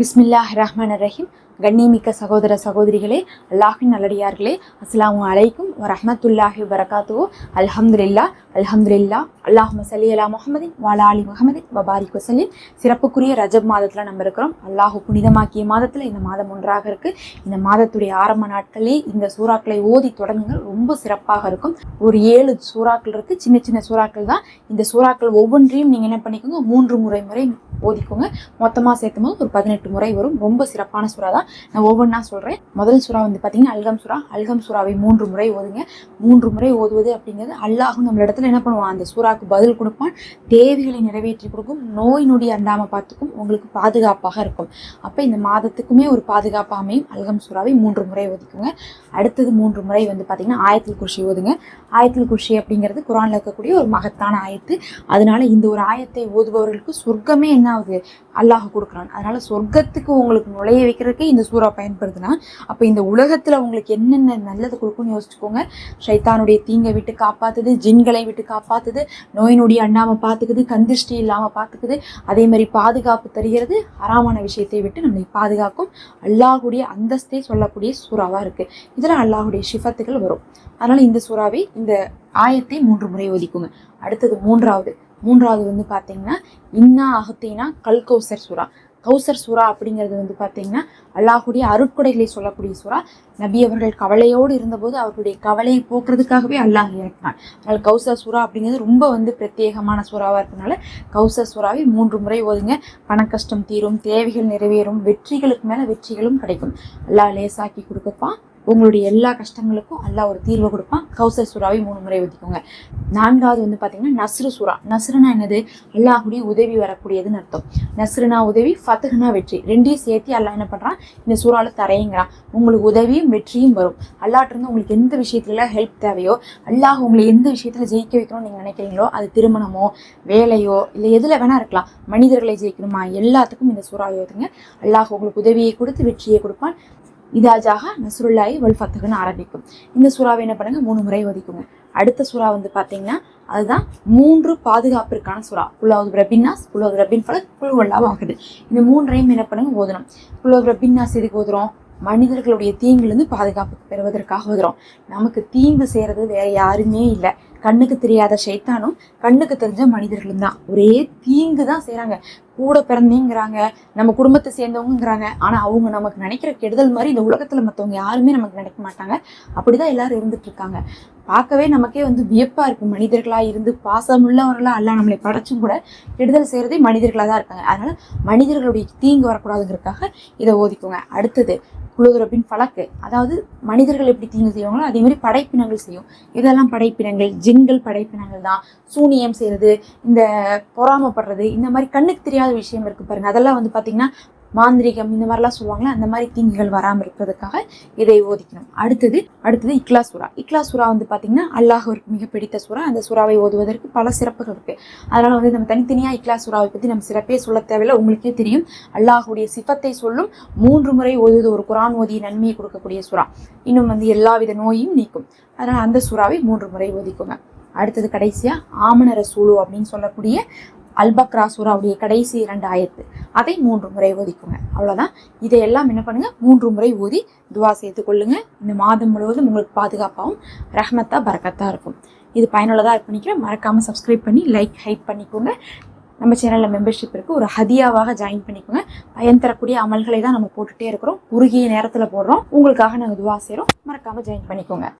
பிஸ்மில்லாஹ் ரஹ்மான் ரஹீம். கண்ணிமிக்க சகோதர சகோதரிகளே அல்லாஹின் நல்லடியார்களே அஸ்ஸலாமு அலைக்கும் வரமத்துல்லாஹி வரகாத்துவோ அல்ஹம்துல்லா அல்ஹம்துல்லா அல்லாஹும சல்லி அலா முகமதின் வாலா அலி முஹம்மதின் வபாரிக் வசல்லிம் சிறப்புக்குரிய ரஜப் மாதத்தில் நம்ம இருக்கிறோம். அல்லாஹு புனிதமாக்கிய மாதத்தில் இந்த மாதம் ஒன்றாக இருக்குது இந்த மாதத்துடைய ஆரம்ப நாட்களே இந்த சூறாக்களை ஓதி தொடங்குங்கள். ரொம்ப சிறப்பாக இருக்கும். ஒரு ஏழு சூறாக்கள் இருக்குது சின்ன சின்ன சூறாக்கள் தான். இந்த சூறாக்கள் ஒவ்வொன்றையும் நீங்கள் என்ன பண்ணிக்கோங்க? மூன்று முறை முறை ஓதிக்கோங்க. மொத்தமாக சேர்த்தும் போது ஒரு பதினெட்டு முறை வரும். ரொம்ப சிறப்பான சூறா தான். நான் ஒவ்வொன்றா சொல்கிறேன் முதல் சுறா வந்து பார்த்தீங்கன்னா அல்கம் சுறா. அல்கம் சுறாவை மூன்று முறை ஓதுங்க. மூன்று முறை ஓதுவது அப்படிங்கிறது அல்லாஹும் நம்மள இடத்துல என்ன பண்ணுவான்? அந்த சூறாக்கு பதில் கொடுப்பான். தேவைகளை நிறைவேற்றி கொடுக்கும். நோய் நொடி அண்டாமல் பார்த்துக்கும். உங்களுக்கு பாதுகாப்பாக இருக்கும். அப்போ இந்த மாதத்துக்குமே ஒரு பாதுகாப்பாக அமையும். அல்கம் சுறாவை மூன்று முறை ஓதிக்குங்க. அடுத்தது மூன்று முறை வந்து பார்த்தீங்கன்னா ஆயத்தில் குருஷி ஓதுங்க. ஆயத்தில் குருஷி அப்படிங்கிறது குரானில் இருக்கக்கூடிய ஒரு மகத்தான ஆயத்து. அதனால இந்த ஒரு ஆயத்தை ஓதுபவர்களுக்கு சொர்க்கமே என்ன ஆகுது அல்லாஹ் கொடுக்குறான். அதனால சொர்க்கத்துக்கு உங்களுக்கு நுழைய வைக்கிறதுக்கே இந்த இந்த சூறா பயன்படுத்தினா அப்போ இந்த உலகத்தில் உங்களுக்கு என்னென்ன நல்லது கொடுக்கும்னு யோசிச்சுக்கோங்க. ஷைத்தானுடைய தீங்கை விட்டு காப்பாத்துது ஜின்களை விட்டு காப்பாத்துது நோய் நொடி பார்த்துக்குது கந்திஷ்டி இல்லாமல் பார்த்துக்குது அதே மாதிரி பாதுகாப்பு தருகிறது. அறாமான விஷயத்தை விட்டு நம்மளை பாதுகாக்கும் அல்லாஹுடைய அந்தஸ்தை சொல்லக்கூடிய சூறாவாக இருக்குது இதில் அல்லாஹுடைய ஷிஃபத்துகள் வரும். அதனால் இந்த சூறாவை இந்த ஆயத்தை மூன்று முறை ஒதுக்குங்க. அடுத்தது மூன்றாவது. மூன்றாவது வந்து பார்த்தீங்கன்னா இன்னா அகத்தீனா கல்கௌசர் சுறா சூறா. கௌசர் சூரா அப்படிங்கிறது வந்து பார்த்தீங்கன்னா அல்லாஹுடைய அருட்கொடைகளை சொல்லக்கூடிய சூறா நபி அவர்கள் கவலையோடு இருந்தபோது அவர்களுடைய கவலையை போக்குறதுக்காகவே அல்லாஹ் இறக்கினான். அதனால் கௌசர் சூறா அப்படிங்கிறது ரொம்ப வந்து பிரத்யேகமான சூறாவாக இருக்கனால கௌசர் சூறாவை மூன்று முறை ஓதுங்க. பண கஷ்டம் தீரும் தேவைகள் நிறைவேறும் வெற்றிகளுக்கு மேலே வெற்றிகளும் கிடைக்கும். அல்லாஹ் லேசாக்கி கொடுக்கப்பான் உங்களுடைய எல்லா கஷ்டங்களுக்கும் அல்லாஹ் ஒரு தீர்வை கொடுப்பான். கௌசர் சூறாவை மூணு முறை ஊற்றிக்கோங்க நான்காவது வந்து பார்த்தீங்கன்னா நஸ்ரு சூறா. நஸ்ருனா என்னது? அல்லாஹுடைய உதவி வரக்கூடியதுன்னு அர்த்தம். நஸ்ருனா உதவி ஃபத்துகுனா வெற்றி. ரெண்டையும் சேர்த்து அல்லாஹ் என்ன பண்ணுறான் இந்த சூறாவில் தரையங்கிறான். உங்களுக்கு உதவியும் வெற்றியும் வரும். அல்லாட்டிருந்து உங்களுக்கு எந்த விஷயத்துல ஹெல்ப் தேவையோ அல்லாஹ் உங்களை எந்த விஷயத்தில் ஜெயிக்க வைக்கணும்னு நீங்கள் நினைக்கிறீங்களோ அது திருமணமோ வேலையோ இல்லை எதில் வேணால் இருக்கலாம். மனிதர்களை ஜெயிக்கணுமா? எல்லாத்துக்கும் இந்த சூறாவை ஓதுங்க அல்லாஹ் உங்களுக்கு உதவியை கொடுத்து வெற்றியை கொடுப்பான். இதாஜாக நசுருல்லாயி வல் ஃபத்துகுன்னு ஆரம்பிக்கும். இந்த சூறாவை என்ன பண்ணுங்க? மூணு முறை ஒதுக்குங்க அடுத்த சூறா வந்து பார்த்தீங்கன்னா அதுதான் மூன்று பாதுகாப்பிற்கான சூறா. புல்லாவது ரபின்னாஸ் புல்லாவது ரபின் பல புல்வல்லாவும் ஆகுது இந்த மூன்றையும் என்ன பண்ணுங்க? ஓதணும். புல்லாவது ரபின்னாஸ் எதுக்கு ஓதுறோம்? மனிதர்களுடைய தீங்குலேருந்து பாதுகாப்பு பெறுவதற்காக வருகிறோம் நமக்கு தீங்கு செய்கிறது வேற யாருமே இல்லை. கண்ணுக்கு தெரியாத சைத்தானும் கண்ணுக்கு தெரிஞ்ச மனிதர்களும் தான். ஒரே தீங்கு தான் செய்கிறாங்க கூட பிறந்தேங்கிறாங்க நம்ம குடும்பத்தை சேர்ந்தவங்கிறாங்க ஆனால் அவங்க நமக்கு நினைக்கிற கெடுதல் மாதிரி இந்த உலகத்தில் மற்றவங்க யாருமே நமக்கு நினைக்க மாட்டாங்க. அப்படிதான் எல்லாரும் எல்லோரும் இருக்காங்க. பார்க்கவே நமக்கே வந்து வியப்பாக இருக்கும். மனிதர்களாக இருந்து பாசமுள்ளவர்களாக அல்ல நம்மளை படைச்சும் கூட கெடுதல் செய்கிறதே மனிதர்களாக தான் இருக்காங்க. அதனால் மனிதர்களுடைய தீங்கு வரக்கூடாதுங்கிறதுக்காக இதை ஓதிக்கோங்க. அடுத்தது குழுதுரப்பின் பழக்கு அதாவது மனிதர்கள் எப்படி தீங்கு செய்வாங்களோ அதே மாதிரி படைப்பினங்கள் செய்யும். இதெல்லாம் படைப்பினங்கள் ஜின்கள் படைப்பினங்கள் தான். சூனியம் செய்கிறது இந்த பொறாமப்படுறது இந்த மாதிரி கண்ணுக்கு தெரியாத விஷயம் இருக்குது பாருங்க. அதெல்லாம் வந்து பார்த்தீங்கன்னா மாந்திரிகம் இந்த மாதிரிலாம் சொல்லுவாங்களே அந்த மாதிரி தீங்குகள் வராமல் இருப்பதற்காக இதை ஓதிக்கணும். அடுத்தது அடுத்தது இக்லா சூரா இக்லா சூரா வந்து பார்த்தீங்கன்னா அல்லாஹருக்கு மிக பிடித்த சூறா. அந்த சூறாவை ஓதுவதற்கு பல சிறப்புகள் இருக்கு. அதனால வந்து நம்ம தனித்தனியாக இக்லா சூறாவை பற்றி நம்ம சிறப்பே சொல்ல தேவையில்லை. உங்களுக்கே தெரியும் அல்லாஹுடைய சிஃபத்தை சொல்லும் மூன்று முறை ஓதுவது ஒரு குரான் ஓதிய நன்மையை கொடுக்கக்கூடிய சூறா. இன்னும் வந்து எல்லாவித நோயும் நீக்கும். அதனால் அந்த சூறாவை மூன்று முறை ஓதிக்கோங்க. அடுத்தது கடைசியாக ஆமண ரசூலு அப்படின்னு சொல்லக்கூடிய அல்பக்ரா சூறாவுடைய கடைசி இரண்டு ஆயத்து. அதை மூன்று முறை ஓதிக்குங்க. அவ்வளோதான் இதையெல்லாம் என்ன பண்ணுங்க? மூன்று முறை ஓதி துவா சேர்த்து கொள்ளுங்க. இந்த மாதம் முழுவதும் உங்களுக்கு பாதுகாப்பாகவும் ரஹ்மத்தா பரக்கத்தா இருக்கும். இது பயனுள்ளதாக இருக்கு நினைக்கிறேன். மறக்காமல் சப்ஸ்கிரைப் பண்ணி லைக் ஹைட் பண்ணிக்கோங்க. நம்ம சேனலில் மெம்பர்ஷிப் இருக்குது ஒரு ஹதியாவாக ஜாயின் பண்ணிக்கோங்க. பயன் தரக்கூடிய அமல்களை தான் நம்ம போட்டுகிட்டே இருக்கிறோம். குறுகிய நேரத்தில் போடுறோம். உங்களுக்காக நாங்கள் துவா செய்கிறோம் மறக்காமல் ஜாயின் பண்ணிக்கோங்க.